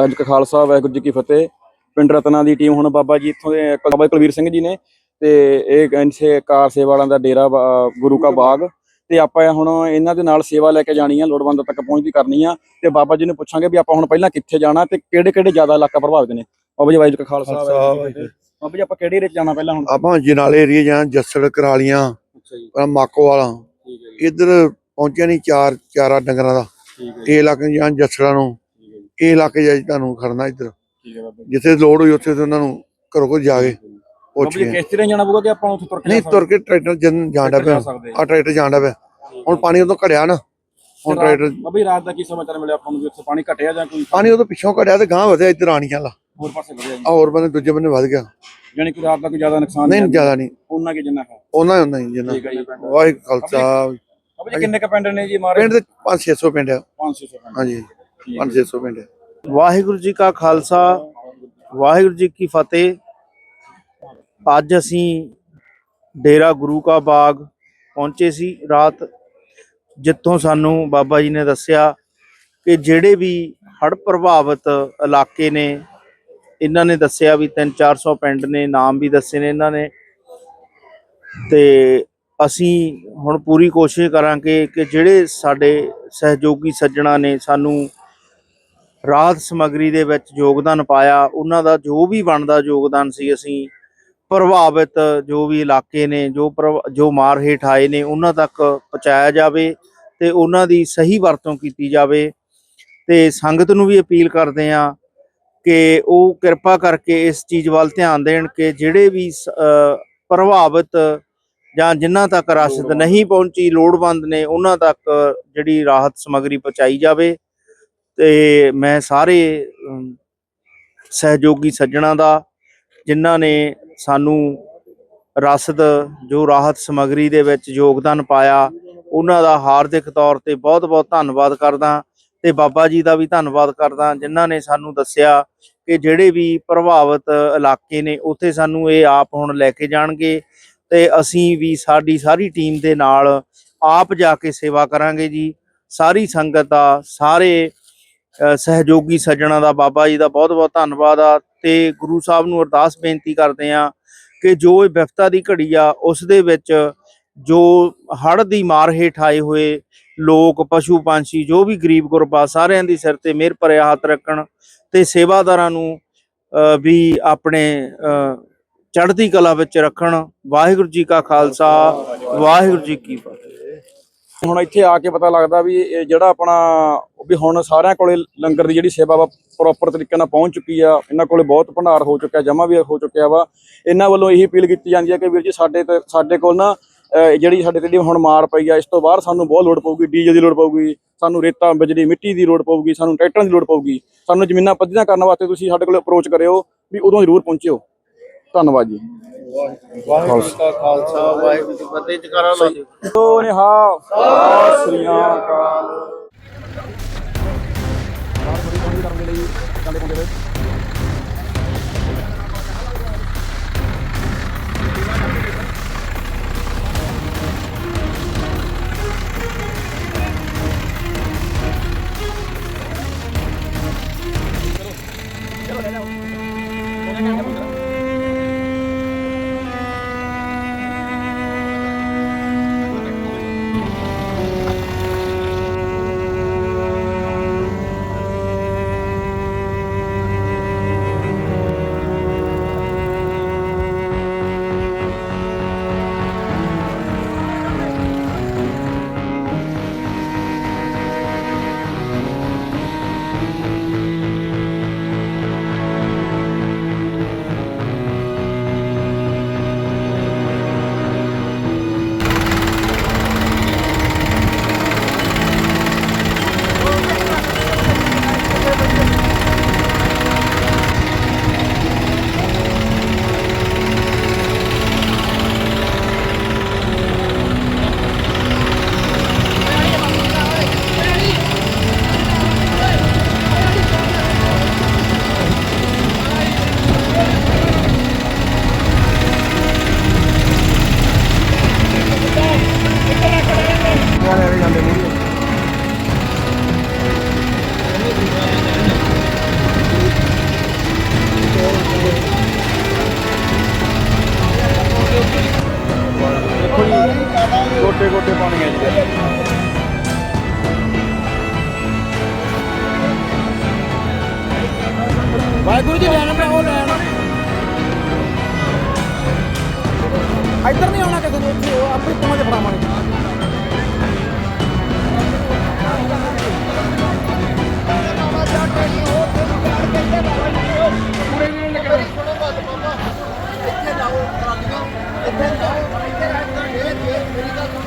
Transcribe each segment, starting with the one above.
ਵਾਹਿਗੁਰੂ ਜੀ ਕਾ ਖਾਲਸਾ ਵਾਹਿਗੁਰੂ ਜੀ ਕੀ ਫਤਿਹ। ਪਿੰਡ ਰਤਨਾ ਦੀ ਟੀਮ ਹੁਣ ਬਾਬਾ ਜੀ ਇੱਥੋਂ ਦੇ ਬਾਬਾ ਕੁਲਵੀਰ ਸਿੰਘ ਜੀ ਨੇ ਤੇ ਇਹ ਇੰਸੇ ਕਾਰ ਸੇਵਾ ਦਾ ਡੇਰਾ ਗੁਰੂ ਕਾ ਬਾਗ। ਤੇ ਆਪਾਂ ਹੁਣ ਇਹਨਾਂ ਦੇ ਨਾਲ ਸੇਵਾ ਲੈ ਕੇ ਜਾਣੀ ਆ ਲੋੜਵੰਦ ਤੱਕ ਪਹੁੰਚਦੀ ਕਰਨੀ ਆ। ਤੇ ਬਾਬਾ ਜੀ ਨੂੰ ਪੁੱਛਾਂਗੇ ਵੀ ਆਪਾਂ ਹੁਣ ਪਹਿਲਾਂ ਕਿੱਥੇ ਜਾਣਾ ਤੇ ਕਿਹੜੇ ਕਿਹੜੇ ਜ਼ਿਆਦਾ ਇਲਾਕਾ ਪ੍ਰਭਾਵਿਤ ਨੇ? ਬਾਬਾ ਜੀ ਵਾਹਿਗੁਰੂ ਜੀ ਕਾ ਖਾਲਸਾ ਵਾਹਿਗੁਰੂ ਜੀ ਕੀ ਫਤਿਹ। ਬਾਬਾ ਜੀ ਆਪਾਂ ਕਿਹੜੇ ਏਰੀਏ 'ਚ ਜਾਣਾ ਪਹਿਲਾਂ ਹੁਣ? ਆਪਾਂ ਜਨਾਲੇ ਏਰੀਆ ਜਾਂ ਜੱਸੜ ਕਰਾਲੀਆਂ ਅੱਛਾ ਜੀ। ਮਾਕੋ ਵਾਲਾ। ਇੱਧਰ ਪਹੁੰਚਿਆ ਨਹੀਂ ਚਾਰ ਚਾਰਾ ਡੰਗਰਾਂ ਦਾ। ਇਹ ਇਲਾਕੇ ਜਾਂ ਜੱਸੜਾਂ ਨੂੰ। ਇਹ ਇਲਾਕੇ ਜਾਈ ਤੁਹਾਨੂੰ ਖੜਨਾ ਇੱਧਰ। ਠੀਕ ਹੈ ਬਾਬਾ ਜੀ। ਜਿੱਥੇ ਲੋੜ ਹੋਈ ਉੱਥੇ ਤੇ ਉਹਨਾਂ ਨੂੰ ਘਰੋਂ ਕੋਈ ਜਾ ਕੇ ਪੁੱਛ ਬਾਬਾ ਜੀ ਕੇ ਕਿਸ ਤਰ੍ਹਾਂ ਜਾਣਾ ਪਊਗਾ ਕਿ ਆਪਾਂ ਉੱਥੇ ਤੁਰ ਕੇ ਨਹੀਂ ਤੁਰ ਕੇ ਟਰੈਕਟਰ ਜਨ ਜਾਂਦਾ ਜਾ ਪਿਆ। ਸਕਦੇ ਆ। ਟਰੈਕਟਰ ਜਾਂਦਾ ਪਿਆ। ਹੁਣ ਪਾਣੀ ਉਦੋਂ ਘੜਿਆ ਨਾ। ਹੁਣ ਰਾਤ- ਟਰੈਕਟਰ ਬਾਬਾ ਜੀ ਰਾਤ ਦਾ ਕੀ ਸਮਾਚਾਰ ਮਿਲਿਆ ਆਪਾਂ ਨੂੰ ਵੀ ਉੱਥੇ ਪਾਣੀ ਘਟਿਆ ਜਾਂ ਕੋਈ? ਪਾਣੀ ਉਦੋਂ ਪਿੱਛੋਂ ਘੜਿਆ ਤੇ ਗਾਂ ਵਧਿਆ ਇੱਧਰ ਆਣੀਆਂ ਲਾ ਹੋਰ ਪਾਸੇ ਵਧਿਆ ਜੀ। ਆ ਹੋਰ ਬੰਦੇ ਦੂਜੇ ਬੰਨੇ ਵਧ ਗਿਆ। ਯਾਨੀ ਕਿ ਰਾਤ ਦਾ ਕੋਈ ਜ਼ਿਆਦਾ ਨੁਕਸਾਨ ਨਹੀਂ ਜ਼ਿਆਦਾ ਨਹੀਂ। ਉਹਨਾਂ ਕੀ ਜਿੰਨਾ ਹੈ ਉਹਨਾਂ ਹੀ ਹੁੰਦਾ ਜੀ ਜਿੰਨਾ। ਠੀਕ ਹੈ ਜੀ। ਪਿੰਡ ਵਾਹਿਗੁਰੂ ਖਾਲਸਾ। ਬਾਬਾ ਜੀ ਕਿੰਨੇ ਕ ਪਿੰਡ ਨੇ ਜੀ ਮਾਰੇ? ਪਿੰਡ ਦੇ 5-600 ਪਿੰਡ ਆ। 500 ਪਿੰਡ। ਹਾਂਜੀ। 5-600 ਪਿੰਡ ਵਾਹਿਗੁਰੂ ਜੀ ਕਾ ਖਾਲਸਾ, ਵਾਹਿਗੁਰੂ ਜੀ ਕੀ ਫਤਿਹ। ਅੱਜ ਅਸੀਂ ਡੇਰਾ ਗੁਰੂ ਕਾ ਬਾਗ ਪਹੁੰਚੇ ਸੀ ਰਾਤ, ਜਿੱਥੋਂ ਸਾਨੂੰ ਬਾਬਾ ਜੀ ਨੇ ਦੱਸਿਆ ਕਿ ਜਿਹੜੇ ਵੀ ਹੜ੍ਹ ਪ੍ਰਭਾਵਿਤ ਇਲਾਕੇ ਨੇ, ਇਹਨਾਂ ਨੇ ਦੱਸਿਆ ਵੀ 3-400 ਪਿੰਡ ਨੇ, ਨਾਮ ਵੀ ਦੱਸੇ ਨੇ ਇਹਨਾਂ ਨੇ। ਤੇ ਅਸੀਂ ਹੁਣ ਪੂਰੀ ਕੋਸ਼ਿਸ਼ ਕਰਾਂਗੇ ਕਿ ਜਿਹੜੇ ਸਾਡੇ ਸਹਿਯੋਗੀ ਸੱਜਣਾ ਨੇ ਸਾਨੂੰ ਰਾਹਤ ਸਮੱਗਰੀ ਦੇ ਵਿੱਚ ਯੋਗਦਾਨ ਪਾਇਆ ਉਹਨਾਂ ਦਾ ਜੋ ਵੀ ਬਣਦਾ ਯੋਗਦਾਨ ਸੀ ਅਸੀਂ ਪ੍ਰਭਾਵਿਤ ਜੋ ਵੀ ਇਲਾਕੇ ਨੇ ਜੋ ਜੋ ਮਾਰ ਹੇਠ ਆਏ ਨੇ ਉਹਨਾਂ ਤੱਕ ਪਹੁੰਚਾਇਆ ਜਾਵੇ ਤੇ ਉਹਨਾਂ ਦੀ ਸਹੀ ਵਰਤੋਂ ਕੀਤੀ ਜਾਵੇ। ਤੇ ਸੰਗਤ ਨੂੰ ਵੀ ਅਪੀਲ ਕਰਦੇ ਆ ਕਿ ਉਹ ਕਿਰਪਾ ਕਰਕੇ ਇਸ ਚੀਜ਼ ਵੱਲ ਧਿਆਨ ਦੇਣ ਕਿ ਜਿਹੜੇ ਵੀ ਪ੍ਰਭਾਵਿਤ ਜਾਂ ਜਿਨ੍ਹਾਂ ਤੱਕ ਰਸਦ ਨਹੀਂ ਪਹੁੰਚੀ ਲੋੜਵੰਦ ਨੇ ਉਹਨਾਂ ਤੱਕ ਜਿਹੜੀ ਰਾਹਤ ਸਮੱਗਰੀ ਪਹੁੰਚਾਈ ਜਾਵੇ। ਤੇ ਮੈਂ ਸਾਰੇ ਸਹਿਯੋਗੀ ਸੱਜਣਾ ਦਾ, ਜਿਨ੍ਹਾਂ ਨੇ ਸਾਨੂੰ ਰਸਦ, ਜੋ ਰਾਹਤ ਸਮੱਗਰੀ ਦੇ ਵਿੱਚ ਯੋਗਦਾਨ ਪਾਇਆ, ਉਹਨਾਂ ਦਾ ਹਾਰਦਿਕ ਤੌਰ ਤੇ ਬਹੁਤ-ਬਹੁਤ ਧੰਨਵਾਦ ਕਰਦਾ ਤੇ ਬਾਬਾ ਜੀ ਦਾ ਵੀ ਧੰਨਵਾਦ ਕਰਦਾ ਜਿਨ੍ਹਾਂ ਨੇ ਸਾਨੂੰ ਦੱਸਿਆ ਕਿ ਜਿਹੜੇ ਵੀ ਪ੍ਰਭਾਵਿਤ ਇਲਾਕੇ ਨੇ, ਉੱਥੇ ਸਾਨੂੰ ਇਹ ਆਪ ਹੁਣ ਲੈ ਕੇ ਜਾਣਗੇ ਤੇ ਅਸੀਂ ਵੀ ਸਾਡੀ ਸਾਰੀ ਟੀਮ ਦੇ ਨਾਲ ਆਪ ਜਾ ਕੇ ਸੇਵਾ ਕਰਾਂਗੇ ਜੀ। ਸਾਰੀ ਸੰਗਤ ਦਾ ਸਾਰੇ ਸਹਿਯੋਗੀ ਸੱਜਣਾ ਦਾ ਬਾਬਾ ਜੀ ਦਾ ਬਹੁਤ ਬਹੁਤ ਧੰਨਵਾਦ ਆ ਤੇ ਗੁਰੂ ਸਾਹਿਬ ਨੂੰ ਅਰਦਾਸ ਬੇਨਤੀ ਕਰਦੇ ਆ ਕਿ ਜੋ ਇਹ ਵਿਫਤਾ ਦੀ ਘੜੀ ਆ, ਉਸ ਦੇ ਵਿੱਚ ਜੋ ਹੜ੍ਹ ਦੀ ਮਾਰ ਹੇਠ ਆਏ ਹੋਏ ਲੋਕ, ਪਸ਼ੂ ਪੰਛੀ, ਜੋ ਵੀ ਗਰੀਬ ਗੁਰਬਾ ਸਾਰਿਆਂ ਦੀ ਸਿਰ ਤੇ ਮਿਹਰ ਭਰਿਆ ਹੱਥ ਰੱਖਣ ਤੇ ਸੇਵਾਦਾਰਾਂ ਨੂੰ ਵੀ ਆਪਣੇ ਚੜ੍ਹਦੀ ਕਲਾ ਵਿੱਚ ਰੱਖਣ। ਵਾਹਿਗੁਰੂ ਜੀ ਕਾ ਖਾਲਸਾ, ਵਾਹਿਗੁਰੂ ਜੀ ਕੀ ਫਤਿਹ। ਹੁਣ ਇੱਥੇ ਆ ਕੇ ਪਤਾ ਲੱਗਦਾ ਵੀ ਇਹ ਜਿਹੜਾ ਆਪਣਾ, ਵੀ ਹੁਣ ਸਾਰਿਆਂ ਕੋਲੇ ਲੰਗਰ ਦੀ ਜਿਹੜੀ ਸੇਵਾ ਵਾ ਪ੍ਰੋਪਰ ਤਰੀਕੇ ਨਾਲ ਪਹੁੰਚ ਚੁੱਕੀ ਆ। ਇਹਨਾਂ ਕੋਲੇ ਬਹੁਤ ਭੰਡਾਰ ਹੋ ਚੁੱਕਿਆ ਜਮਾ ਵੀ ਹੋ ਚੁੱਕਿਆ ਵਾ। ਇਹਨਾਂ ਵੱਲੋਂ ਇਹੀ ਅਪੀਲ ਕੀਤੀ ਜਾਂਦੀ ਹੈ ਕਿ ਵੀਰ ਜੀ ਸਾਡੇ ਤੇ, ਸਾਡੇ ਕੋਲ ਨਾ ਜਿਹੜੀ ਸਾਡੇ ਤੇ ਜਿਹੜੀ ਹੁਣ ਮਾਰ ਪਈ ਆ, ਇਸ ਤੋਂ ਬਾਅਦ ਸਾਨੂੰ ਬਹੁਤ ਲੋੜ ਪਊਗੀ ਡੀਜ਼ਲ ਦੀ ਲੋੜ ਪਊਗੀ, ਸਾਨੂੰ ਰੇਤਾ, ਬਿਜਲੀ, ਮਿੱਟੀ ਦੀ ਲੋੜ ਪਊਗੀ, ਸਾਨੂੰ ਟਰੈਕਟਰਾਂ ਦੀ ਲੋੜ ਪਊਗੀ। ਸਾਨੂੰ ਜ਼ਮੀਨਾਂ ਪੱਧੀਆਂ ਕਰਨ ਵਾਸਤੇ ਤੁਸੀਂ ਸਾਡੇ ਕੋਲ ਅਪਰੋਚ ਕਰਿਓ, ਵੀ ਉਦੋਂ ਜ਼ਰੂਰ ਪਹੁੰਚਿਓ। ਧੰਨਵਾਦ ਜੀ। ਵਾਹਿਗੁਰੂ ਜੀ ਕਾ ਖਾਲਸਾ, ਵਾਹਿਗੁਰੂ ਜੀ ਫਤਿਹ, ਜਕਾਰਾ ਲਾ ਦਿਓ ਸੋ ਨਿਹਾਲ ਸਤਿ ਸ੍ਰੀ ਅਕਾਲ ਗੋਡੇ ਵਾਹਿਗੁਰੂ ਜੀ ਲੈਣ ਮੈਂ ਉਹ ਲੈਣ ਇੱਧਰ ਨਹੀਂ ਆਉਣਾ ਕਿਸੇ ਨੇ, ਇੱਥੇ ਉਹ ਆਪੇ ਪਹੁੰਚ ਫੜਾਵਾਂਗੇ ਆਇਤਾ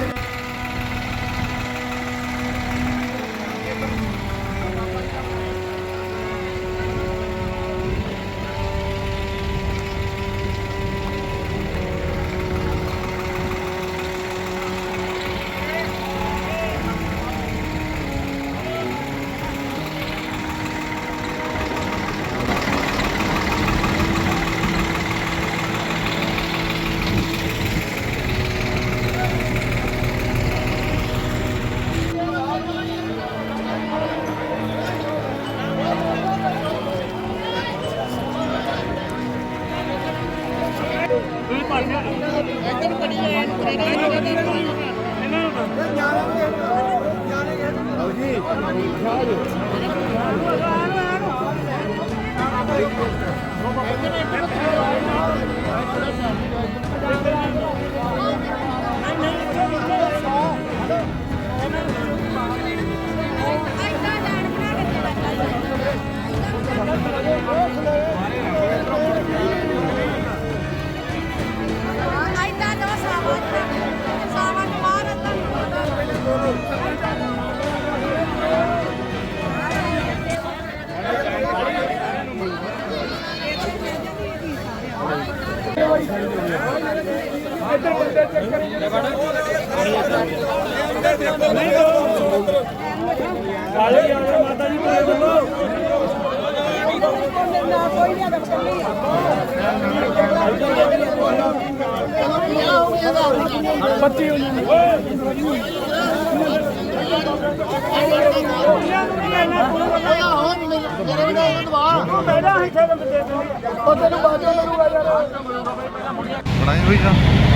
ਬਣਾਈ ਹੋਈ ਜਾਂ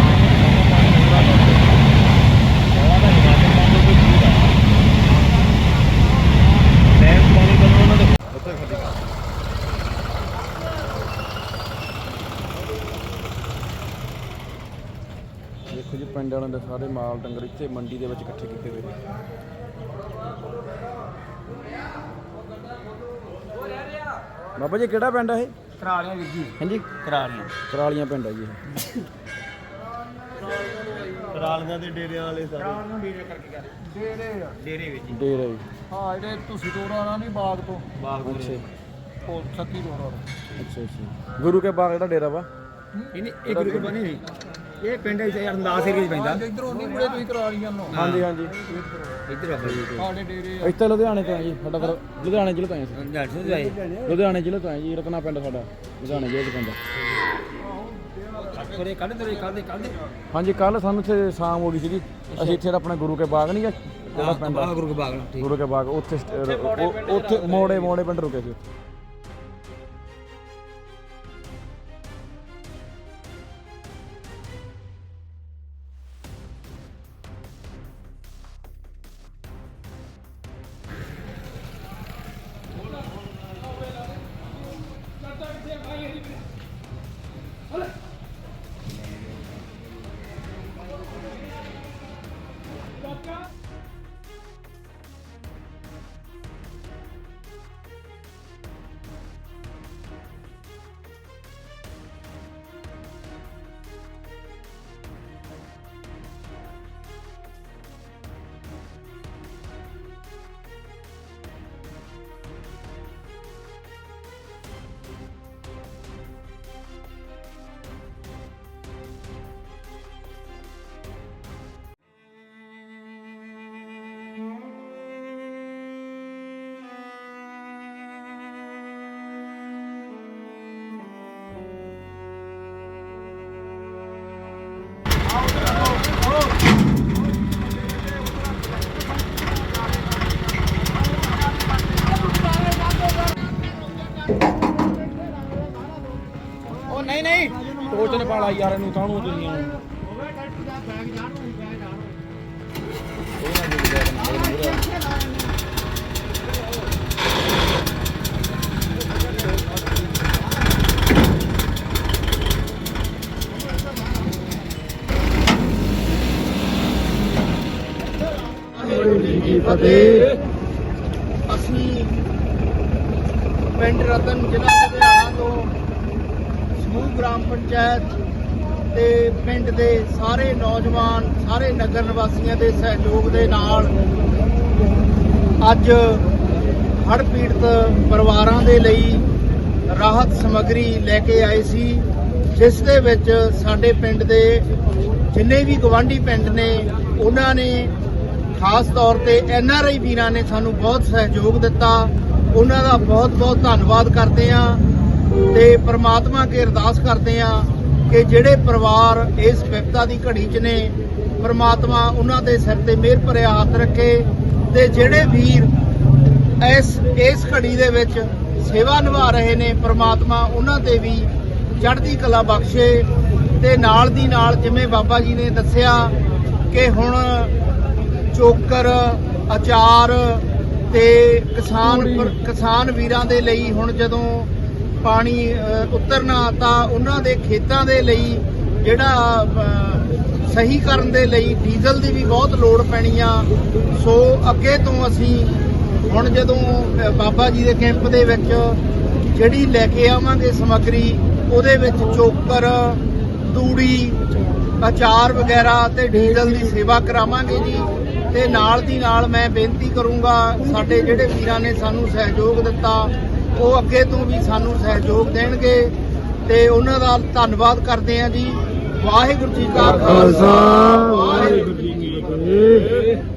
ਦੇਖੋ ਜੀ ਪਿੰਡ ਵਾਲਿਆਂ ਦੇ ਸਾਰੇ ਮਾਲ ਡੰਗਰ ਇੱਥੇ ਮੰਡੀ ਦੇ ਵਿੱਚ ਇਕੱਠੇ ਕੀਤੇ ਹੋਏ ਨੇ। ਬਾਬਾ ਜੀ ਕਿਹੜਾ ਪਿੰਡ ਹੈ ਇਹ? ਕਰਾਲੀਆਂ ਵੀਰ ਜੀ। ਹਾਂਜੀ। ਕਰਾਲੀਆਂ। ਕਰਾਲੀਆਂ ਪਿੰਡ ਹੈ ਜੀ ਇਹ। ਕਰਾਲੀਆਂ ਦੇ ਡੇਰਿਆਂ ਵਾਲੇ ਸਾਰੇ ਕਰਾਲੀਆਂ ਡੇਰੇ ਕਰਕੇ ਕਰ। ਡੇਰੇ ਆ। ਡੇਰੇ ਵਿੱਚ ਡੇਰਾ ਜੀ ਹਾਂ ਜਿਹੜੇ ਤੁਸੀਂ ਤੋਰਾ ਨਾ ਨਹੀਂ ਬਾਗ ਤੋਂ। ਬਾਗ ਅੱਛਾ। ਉਹ ਸੱਤੀ ਤੋਰਾ ਅੱਛਾ ਅੱਛਾ। ਗੁਰੂ ਕੇ ਬਾਗ ਜਿਹੜਾ ਡੇਰਾ ਵਾ? ਇਹਨੇ ਇਹ ਗੁਰੂ ਕੇ ਬਣੀ ਨਹੀਂ ਇਹ ਪਿੰਡ ਇੱਥੇ ਅਰਦਾਸ ਏਰੀਆ 'ਚ ਪੈਂਦਾ। ਇਧਰੋਂ ਨਹੀਂ ਮੁੜੇ ਤੁਸੀਂ ਕਰਾਲੀਆਂ ਨੂੰ ਹਾਂਜੀ ਹਾਂਜੀ। ਇੱਧਰ ਆ ਸਾਡੇ ਡੇਰੇ ਇੱਥੇ ਲੁਧਿਆਣੇ ਤੋਂ ਆ ਜੀ ਸਾਡਾ ਫਿਰ ਲੁਧਿਆਣੇ ਜ਼ਿਲ੍ਹੇ ਤੋਂ ਆਏ ਸੀ ਲੁਧਿਆਣੇ ਜ਼ਿਲ੍ਹੇ ਤੋਂ ਆਏ ਜੀ ਰਤਨਾ ਪਿੰਡ ਸਾਡਾ। ਲੁਧਿਆਣੇ ਜ਼ਿਲ੍ਹੇ 'ਚ ਪੈਂਦਾ। ਥੋੜੇ ਕੱਢ ਹਾਂਜੀ ਕੱਲ ਸਾਨੂੰ ਇੱਥੇ ਸ਼ਾਮ ਹੋ ਗਈ ਸੀਗੀ। ਅਸੀਂ ਇੱਥੇ ਦਾ ਆਪਣਾ ਗੁਰੂ ਕੇ ਬਾਗ ਨਹੀਂ ਗਾ ਜਿਹੜਾ ਪਿੰਡ ਆ? ਗੁਰੂ ਕੇ ਬਾਗ ਠੀਕ। ਗੁਰੂ ਕੇ ਬਾਗ ਉੱਥੇ ਸਟ- ਉਹ- ਉੱਥੇ ਮੋੜੇ ਮੋੜੇ ਪਿੰਡ ਰੁਕੇ ਸੀ। ਨਹੀਂ ਨਹੀਂ। ਟੋਚ ਨੇ ਪਾਲਾ ਯਾਰ ਇਹਨੂੰ ਕਾਹਨੂੰ ਦੁਨੀਆ ਨੂੰ ਅਸੀਂ ਪਿੰਡ ਰਤਨ ਜ਼ਿਲ੍ਹਾ ਲੁਧਿਆਣਾ ਤੋਂ ਸਮੂਹ ਗ੍ਰਾਮ ਪੰਚਾਇਤ ਤੇ ਪਿੰਡ ਦੇ ਸਾਰੇ ਨੌਜਵਾਨ, ਸਾਰੇ ਨਗਰ ਨਿਵਾਸੀਆਂ ਦੇ ਸਹਿਯੋਗ ਦੇ ਨਾਲ ਅੱਜ ਹੜ੍ਹ ਪੀੜਤ ਪਰਿਵਾਰਾਂ ਦੇ ਲਈ ਰਾਹਤ ਸਮੱਗਰੀ ਲੈ ਕੇ ਆਏ ਸੀ, ਜਿਸ ਦੇ ਵਿੱਚ ਸਾਡੇ ਪਿੰਡ ਦੇ ਜਿੰਨੇ ਵੀ ਗਵਾਂਢੀ ਪਿੰਡ ਨੇ, ਉਹਨਾਂ ਨੇ ਖਾਸ ਤੌਰ ਤੇ ਐਨ ਆਰ ਆਈ ਵੀਰਾਂ ਨੇ ਸਾਨੂੰ ਬਹੁਤ ਸਹਿਯੋਗ ਦਿੱਤਾ। ਉਹਨਾਂ ਦਾ ਬਹੁਤ ਬਹੁਤ ਧੰਨਵਾਦ ਕਰਦੇ ਹਾਂ। ਤੇ ਪ੍ਰਮਾਤਮਾ ਅੱਗੇ ਅਰਦਾਸ ਕਰਦੇ ਹਾਂ ਕਿ ਜਿਹੜੇ ਪਰਿਵਾਰ ਇਸ ਵਿਪਤਾ ਦੀ ਘੜੀ 'ਚ ਨੇ ਪ੍ਰਮਾਤਮਾ ਉਹਨਾਂ ਦੇ ਸਿਰ ਤੇ ਮਿਹਰ ਭਰਿਆ ਹੱਥ ਰੱਖੇ ਤੇ ਜਿਹੜੇ ਵੀਰ ਇਸ ਇਸ ਘੜੀ ਦੇ ਵਿੱਚ ਸੇਵਾ ਨਿਭਾ ਰਹੇ ਨੇ ਪ੍ਰਮਾਤਮਾ ਉਹਨਾਂ ਤੇ ਵੀ ਚੜ੍ਹਦੀ ਕਲਾ ਬਖਸ਼ੇ ਤੇ ਨਾਲ ਦੀ ਨਾਲ ਜਿਵੇਂ ਬਾਬਾ ਜੀ ਨੇ ਦੱਸਿਆ ਕਿ ਹੁਣ ਚੋਕਰ ਅਚਾਰ ਤੇ ਕਿਸਾਨ ਕਿਸਾਨ ਵੀਰਾਂ ਦੇ ਲਈ ਹੁਣ ਜਦੋਂ ਪਾਣੀ ਉਤਰਨਾ ਤਾਂ ਉਹਨਾਂ ਦੇ ਖੇਤਾਂ ਦੇ ਲਈ ਜਿਹੜਾ ਸਹੀ ਕਰਨ ਦੇ ਲਈ ਡੀਜ਼ਲ ਦੀ ਵੀ ਬਹੁਤ ਲੋੜ ਪੈਣੀ ਆ। ਸੋ ਅੱਗੇ ਤੋਂ ਅਸੀਂ ਹੁਣ ਜਦੋਂ ਬਾਬਾ ਜੀ ਦੇ ਕੈਂਪ ਦੇ ਵਿੱਚ ਜਿਹੜੀ ਲੈ ਕੇ ਆਵਾਂਗੇ ਸਮੱਗਰੀ, ਉਹਦੇ ਵਿੱਚ ਚੋਕਰ, ਤੂੜੀ, ਅਚਾਰ ਵਗੈਰਾ ਤੇ ਡੀਜ਼ਲ ਦੀ ਸੇਵਾ ਕਰਾਵਾਂਗੇ ਜੀ। ਤੇ ਨਾਲ ਦੀ ਨਾਲ ਮੈਂ ਬੇਨਤੀ ਕਰੂੰਗਾ, ਸਾਡੇ ਜਿਹੜੇ ਵੀਰਾਂ ਨੇ ਸਾਨੂੰ ਸਹਿਯੋਗ ਦਿੱਤਾ ਉਹ ਅੱਗੇ ਤੋਂ ਵੀ ਸਾਨੂੰ ਸਹਿਯੋਗ ਦੇਣਗੇ ਤੇ ਉਹਨਾਂ ਦਾ ਧੰਨਵਾਦ ਕਰਦੇ ਹਾਂ ਜੀ। ਵਾਹਿਗੁਰੂ ਜੀ ਕਾ ਖਾਲਸਾ। ਵਾਹਿਗੁਰੂ ਜੀ ਕੀ ਫਤਿਹ।